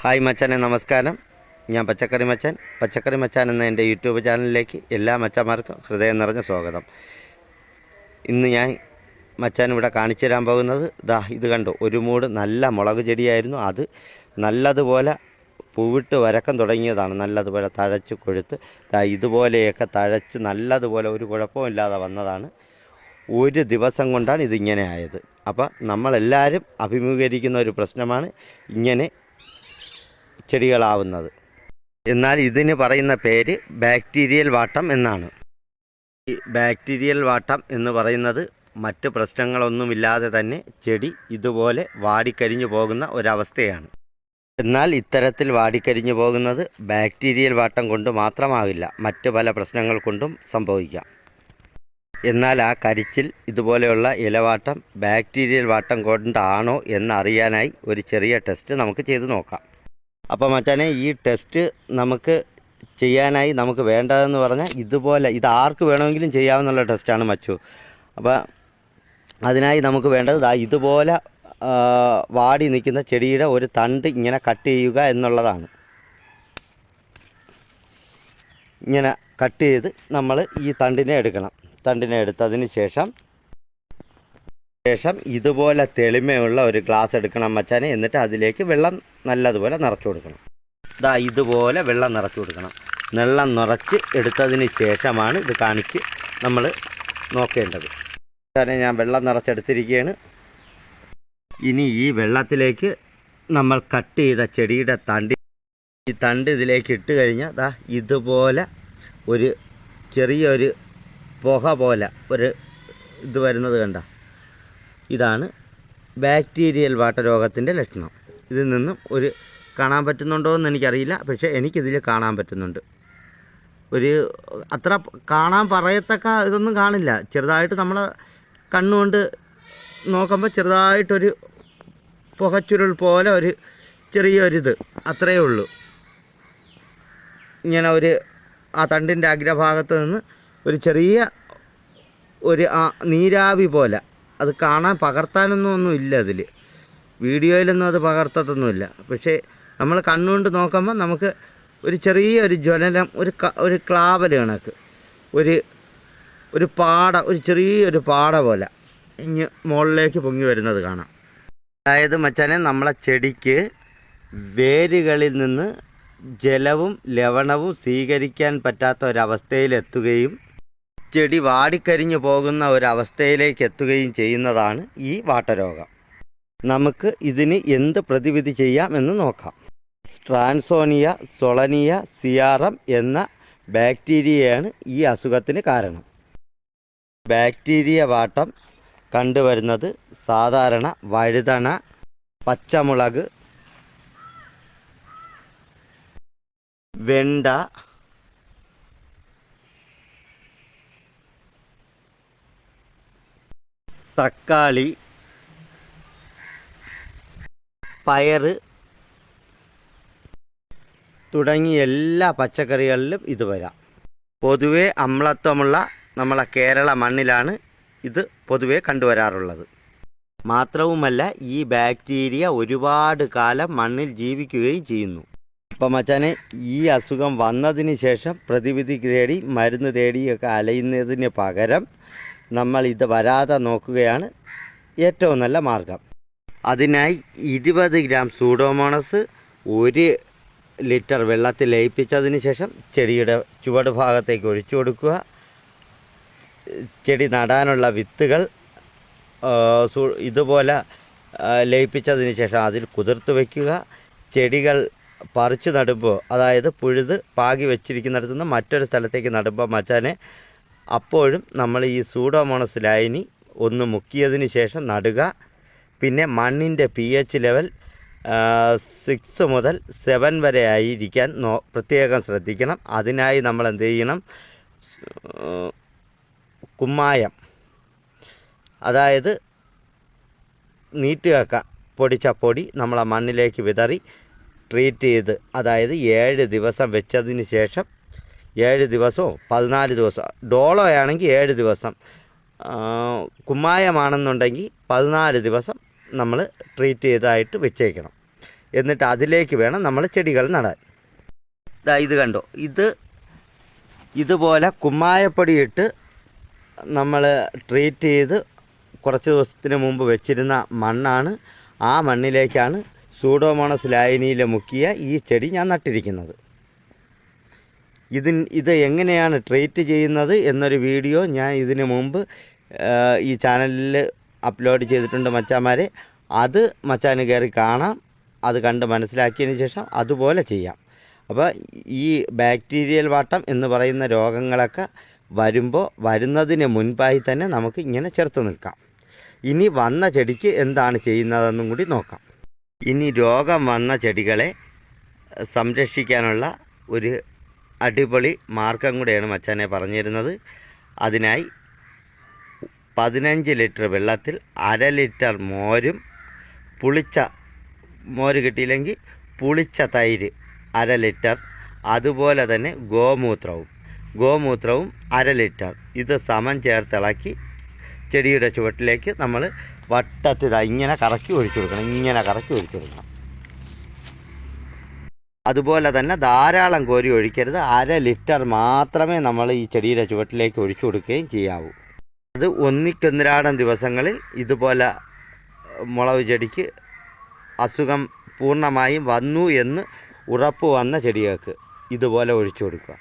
Hi മച്ചാനെ നമസ്കാരം. ഞാൻ പച്ചക്കറി മച്ചൻ. പച്ചക്കറി മച്ചാൻ എന്ന എന്റെ യൂട്യൂബ് ചാനലിലേക്ക് എല്ലാ മച്ചന്മാർക്കും ഹൃദയം നിറഞ്ഞ സ്വാഗതം. ഇന്ന് ഞാൻ മച്ചാൻ ഇവിടെ കാണിച്ചു തരാൻ പോകുന്നത് ദാ ഇത് കണ്ടു ഒരു മൂട് നല്ല മുളക് ചെടിയായിരുന്നു അത്. നല്ലതുപോലെ പൂവിട്ട് വരക്കം തുടങ്ങിയതാണ് നല്ലതുപോലെ തഴച്ച് കൊഴുത്ത്. ദാ ഇതുപോലെയൊക്കെ തഴച്ച് നല്ലതുപോലെ ഒരു കുഴപ്പമില്ലാതെ വന്നതാണ്. ഒരു ദിവസം കൊണ്ടാണ് ഇതിങ്ങനെ ആയത്. അപ്പോൾ നമ്മളെല്ലാവരും അഭിമുഖീകരിക്കുന്ന ഒരു പ്രശ്നമാണ് ഇങ്ങനെ ചെടികളാവുന്നത്. എന്നാൽ ഇതിന് പറയുന്ന പേര് ബാക്ടീരിയൽ വാട്ടം എന്നാണ്. ഈ ബാക്ടീരിയൽ വാട്ടം എന്ന് പറയുന്നത് മറ്റ് പ്രശ്നങ്ങളൊന്നുമില്ലാതെ തന്നെ ചെടി ഇതുപോലെ വാടിക്കരിഞ്ഞു പോകുന്ന ഒരവസ്ഥയാണ്. എന്നാൽ ഇത്തരത്തിൽ വാടിക്കരിഞ്ഞു പോകുന്നത് ബാക്ടീരിയൽ വാട്ടം കൊണ്ട് മാത്രമാകില്ല മറ്റ് പല പ്രശ്നങ്ങൾ കൊണ്ടും സംഭവിക്കാം. എന്നാൽ ആ കരിച്ചിൽ ഇതുപോലെയുള്ള ഇലവാട്ടം ബാക്ടീരിയൽ വാട്ടം കൊണ്ടാണോ എന്നറിയാനായി ഒരു ചെറിയ ടെസ്റ്റ് നമുക്ക് ചെയ്തു നോക്കാം. അപ്പോൾ മച്ചാനെ ഈ ടെസ്റ്റ് നമുക്ക് ചെയ്യാനായി നമുക്ക് വേണ്ടതെന്ന് പറഞ്ഞാൽ ഇതുപോലെ ഇത് ആർക്ക് വേണമെങ്കിലും ചെയ്യാമെന്നുള്ള ടെസ്റ്റാണ് മച്ചു. അപ്പോൾ അതിനായി നമുക്ക് വേണ്ടത് ദാ ഇതുപോലെ വാടി നിൽക്കുന്ന ചെടിയുടെ ഒരു തണ്ട് ഇങ്ങനെ കട്ട് ചെയ്യുക എന്നുള്ളതാണ്. ഇങ്ങനെ കട്ട് ചെയ്ത് നമ്മൾ ഈ തണ്ടിനെ എടുക്കണം. തണ്ടിനെ എടുത്തതിന് ശേഷം ശേഷം ഇതുപോലെ തെളിമയുള്ള ഒരു ഗ്ലാസ് എടുക്കണം മച്ചാനെ. എന്നിട്ട് അതിലേക്ക് വെള്ളം നല്ലതുപോലെ നിറച്ചു കൊടുക്കണം. ഇതാ ഇതുപോലെ വെള്ളം നിറച്ചു കൊടുക്കണം. വെള്ളം നിറച്ച് എടുത്തതിന് ശേഷമാണ് ഇത് കാണിച്ച് നമ്മൾ നോക്കേണ്ടത്. തന്നെ ഞാൻ വെള്ളം നിറച്ചെടുത്തിരിക്കുകയാണ് ഇനി ഈ വെള്ളത്തിലേക്ക് നമ്മൾ കട്ട് ചെയ്ത ചെടിയുടെ തണ്ടി ഈ തണ്ട് ഇതിലേക്ക് ഇട്ട് കഴിഞ്ഞാൽ ദാ ഇതുപോലെ ഒരു ചെറിയൊരു പുക പോലെ ഒരു ഇത് വരുന്നത് കണ്ട. ഇതാണ് ബാക്ടീരിയൽ വാട്ടരോഗത്തിന്റെ ലക്ഷണം. ഇതിൽ നിന്നും ഒരു കാണാൻ പറ്റുന്നുണ്ടോ എന്ന് എനിക്കറിയില്ല. പക്ഷേ എനിക്കിതിൽ കാണാൻ പറ്റുന്നുണ്ട്. ഒരു അത്ര കാണാൻ പറയത്തക്ക ഇതൊന്നും കാണില്ല. ചെറുതായിട്ട് നമ്മൾ കണ്ണുകൊണ്ട് നോക്കുമ്പോൾ ചെറുതായിട്ടൊരു പുകച്ചുരുൾ പോലെ ഒരു ചെറിയൊരിത്. അത്രയേ ഉള്ളൂ. ഇങ്ങനെ ഒരു ആ തണ്ടിന്റെ അഗ്രഭാഗത്ത് നിന്ന് ഒരു ചെറിയ ഒരു നീരാവി പോലെ. അത് കാണാൻ പകർത്താനൊന്നും ഒന്നും ഇല്ല അതിൽ വീഡിയോയിലൊന്നും അത് പകർത്തത്തൊന്നുമില്ല പക്ഷേ നമ്മൾ കണ്ണുകൊണ്ട് നോക്കുമ്പോൾ നമുക്ക് ഒരു ചെറിയ ഒരു ജ്വലനം ഒരു ഒരു ക്ലാവൽ കണക്ക്. ഒരു ഒരു പാട ഒരു ചെറിയൊരു പാട പോലെ ഇങ്ങ് മുകളിലേക്ക് പൊങ്ങി വരുന്നത് കാണാം. അതായത് മച്ചാനെ നമ്മളെ ചെടിക്ക് വേരുകളിൽ നിന്ന് ജലവും ലവണവും സ്വീകരിക്കാൻ പറ്റാത്ത ഒരവസ്ഥയിലെത്തുകയും ചെടി വാടിക്കരിഞ്ഞു പോകുന്ന ഒരവസ്ഥയിലേക്ക് എത്തുകയും ചെയ്യുന്നതാണ് ഈ വാട്ടരോഗം. നമുക്ക് ഇതിന് എന്ത് പ്രതിവിധി ചെയ്യാം എന്ന് നോക്കാം. സ്ട്രാൻസോണിയ സൊളനിയ സിയാറം എന്ന ബാക്ടീരിയയാണ് ഈ അസുഖത്തിന് കാരണം. ബാക്ടീരിയ വാട്ടം കണ്ടുവരുന്നത് സാധാരണ വഴുതണ പച്ചമുളക് വെണ്ട തക്കാളി പയറ് തുടങ്ങിയ എല്ലാ പച്ചക്കറികളിലും ഇത് വരാം. പൊതുവെ അമ്ലത്വമുള്ള നമ്മളെ കേരള മണ്ണിലാണ് ഇത് പൊതുവെ കണ്ടുവരാറുള്ളത്. മാത്രവുമല്ല ഈ ബാക്ടീരിയ ഒരുപാട് കാലം മണ്ണിൽ ജീവിക്കുകയും ചെയ്യുന്നു. അപ്പം മച്ചാനെ ഈ അസുഖം വന്നതിന് ശേഷം പ്രതിവിധി തേടി മരുന്ന് തേടിയൊക്കെ അലയുന്നതിന് പകരം നമ്മൾ ഇത് വരാതെ നോക്കുകയാണ് ഏറ്റവും നല്ല മാർഗം. അതിനായി ഇരുപത് ഗ്രാം സൂഡോമോണസ് ഒരു ലിറ്റർ വെള്ളത്തിൽ ലയിപ്പിച്ചതിന് ശേഷം ചെടിയുടെ ചുവട് ഭാഗത്തേക്ക് ഒഴിച്ചു കൊടുക്കുക. ചെടി നടാനുള്ള വിത്തുകൾ ഇതുപോലെ ലയിപ്പിച്ചതിന് ശേഷം അതിൽ കുതിർത്ത് വയ്ക്കുക ചെടികൾ പറിച്ചു നടുമ്പോൾ അതായത് പുഴുത് പാകി വെച്ചിരിക്കുന്നിടത്തു നിന്ന് മറ്റൊരു സ്ഥലത്തേക്ക് നടുമ്പോൾ മച്ചാനെ അപ്പോഴും നമ്മൾ ഈ സൂഡോമോണസ് ലൈനി ഒന്ന് മുക്കിയതിന് ശേഷം നടുക. പിന്നെ മണ്ണിന്റെ പി എച്ച് ലെവൽ സിക്സ് മുതൽ സെവൻ വരെ ആയിരിക്കാൻ നോ പ്രത്യേകം ശ്രദ്ധിക്കണം. അതിനായി നമ്മൾ എന്ത് ചെയ്യണം? കുമ്മായം അതായത് നീറ്റുകക്ക പൊടിച്ച പൊടി നമ്മളെ മണ്ണിലേക്ക് വിതറി ട്രീറ്റ് ചെയ്ത് അതായത് ഏഴ് ദിവസം വെച്ചതിന് ശേഷം ഏഴ് ദിവസവും പതിനാല് ദിവസം ഡോളോയാണെങ്കിൽ ഏഴ് ദിവസം കുമ്മായമാണെന്നുണ്ടെങ്കിൽ പതിനാല് ദിവസം നമ്മൾ ട്രീറ്റ് ചെയ്തതായിട്ട് വെച്ചേക്കണം. എന്നിട്ട് അതിലേക്ക് വേണം നമ്മൾ ചെടികൾ നടാൻ. ഇതാ ഇത് കണ്ടോ? ഇത് ഇതുപോലെ കുമ്മായപ്പൊടി ഇട്ട് നമ്മൾ ട്രീറ്റ് ചെയ്ത് കുറച്ച് ദിവസത്തിന് മുമ്പ് വെച്ചിരുന്ന മണ്ണാണ്. ആ മണ്ണിലേക്കാണ് സൂഡോമോണസ് ലായനിയിൽ മുക്കിയ ഈ ചെടി ഞാൻ നട്ടിരിക്കുന്നത്. ഇതിൻ ഇത് എങ്ങനെയാണ് ട്രീറ്റ് ചെയ്യുന്നത് എന്നൊരു വീഡിയോ ഞാൻ ഇതിനു മുമ്പ് ഈ ചാനലിൽ അപ്ലോഡ് ചെയ്തിട്ടുണ്ട് മച്ചാന്മാർ അത് മച്ചാന് കയറി കാണാം. അത് കണ്ട് മനസ്സിലാക്കിയതിന് ശേഷം അതുപോലെ ചെയ്യാം. അപ്പോൾ ഈ ബാക്ടീരിയൽ വാട്ടം എന്ന് പറയുന്ന രോഗങ്ങളൊക്കെ വരുമ്പോൾ വരുന്നതിന് മുൻപായി തന്നെ നമുക്ക് ഇങ്ങനെ ചേർത്ത് നിൽക്കാം. ഇനി വന്ന ചെടിക്ക് എന്താണ് ചെയ്യുന്നതെന്നും കൂടി നോക്കാം. ഇനി രോഗം വന്ന ചെടികളെ സംരക്ഷിക്കാനുള്ള ഒരു അടിപൊളി മാർഗം കൂടെയാണ് മച്ചാനെ പറഞ്ഞിരുന്നത്. അതിനായി പതിനഞ്ച് ലിറ്റർ വെള്ളത്തിൽ അര ലിറ്റർ മോരും പുളിച്ച മോര് കിട്ടിയില്ലെങ്കിൽ പുളിച്ച തൈര് അര ലിറ്റർ അതുപോലെ തന്നെ ഗോമൂത്രവും. ഗോമൂത്രവും അര ലിറ്റർ. ഇത് സമം ചേർത്തിളക്കി ചെടിയുടെ ചുവട്ടിലേക്ക് നമ്മൾ വട്ടത്തിൽ ഇങ്ങനെ കറക്കി ഒഴിച്ചു കൊടുക്കണം. ഇങ്ങനെ കറക്കി ഒഴിച്ചു കൊടുക്കണം. അതുപോലെ തന്നെ ധാരാളം കോരി ഒഴിക്കരുത്. അര ലിറ്റർ മാത്രമേ നമ്മൾ ഈ ചെടിയുടെ ചുവട്ടിലേക്ക് ഒഴിച്ചു കൊടുക്കുകയും ചെയ്യാവൂ. അത് ഒന്നിക്കൊന്നിരാടം ദിവസങ്ങളിൽ ഇതുപോലെ മുളക് ചെടിക്ക് അസുഖം പൂർണമായും വന്നു എന്ന് ഉറപ്പ് വന്ന ചെടികൾക്ക് ഇതുപോലെ ഒഴിച്ചു കൊടുക്കുക.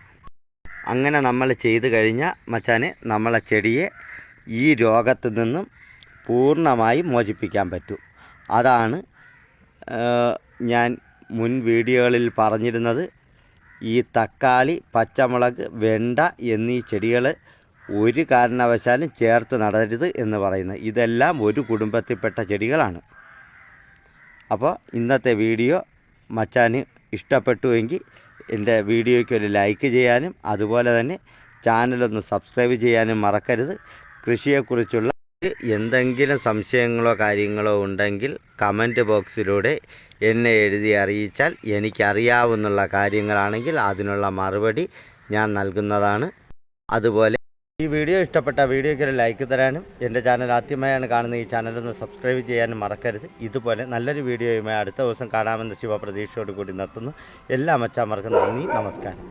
അങ്ങനെ നമ്മൾ ചെയ്തു കഴിഞ്ഞാൽ മച്ചാനെ നമ്മളെ ചെടിയെ ഈ രോഗത്തിൽ നിന്നും പൂർണമായും മോചിപ്പിക്കാൻ പറ്റും. അതാണ് ഞാൻ മുൻ വീഡിയോകളിൽ പറഞ്ഞിരുന്നത്. ഈ തക്കാളി പച്ചമുളക് വെണ്ട എന്നീ ചെടികൾ ഒരു കാരണവശാലും ചേർത്ത് നടരുത് എന്ന് പറയുന്നത്. ഇതെല്ലാം ഒരു കുടുംബത്തിൽപ്പെട്ട ചെടികളാണ്. അപ്പോൾ ഇന്നത്തെ വീഡിയോ മച്ചാന് ഇഷ്ടപ്പെട്ടുവെങ്കിൽ എന്റെ വീഡിയോയ്ക്ക് ഒരു ലൈക്ക് ചെയ്യാനും അതുപോലെ തന്നെ ചാനലൊന്ന് സബ്സ്ക്രൈബ് ചെയ്യാനും മറക്കരുത്. കൃഷിയെക്കുറിച്ചുള്ള എന്തെങ്കിലും സംശയങ്ങളോ കാര്യങ്ങളോ ഉണ്ടെങ്കിൽ കമന്റ് ബോക്സിലൂടെ എന്നെ എഴുതി അറിയിച്ചാൽ എനിക്കറിയാവുന്ന കാര്യങ്ങളാണെങ്കിൽ അതിനുള്ള മറുപടി ഞാൻ നൽകുന്നതാണ്. അതുപോലെ ഈ വീഡിയോ ഇഷ്ടപ്പെട്ട വീഡിയോയ്ക്ക് ഒരു ലൈക്ക് തരാനും എന്റെ ചാനൽ ആദ്യമായാണ് കാണുന്ന ഈ ചാനലൊന്ന് സബ്സ്ക്രൈബ് ചെയ്യാനും മറക്കരുത്. ഇതുപോലെ നല്ലൊരു വീഡിയോയുമായി അടുത്ത ദിവസം കാണാമെന്ന് ശുഭപ്രതീക്ഷയോട് കൂടി നിർത്തുന്നു. എല്ലാ മച്ചാന്മാർക്കും നന്ദി നമസ്കാരം.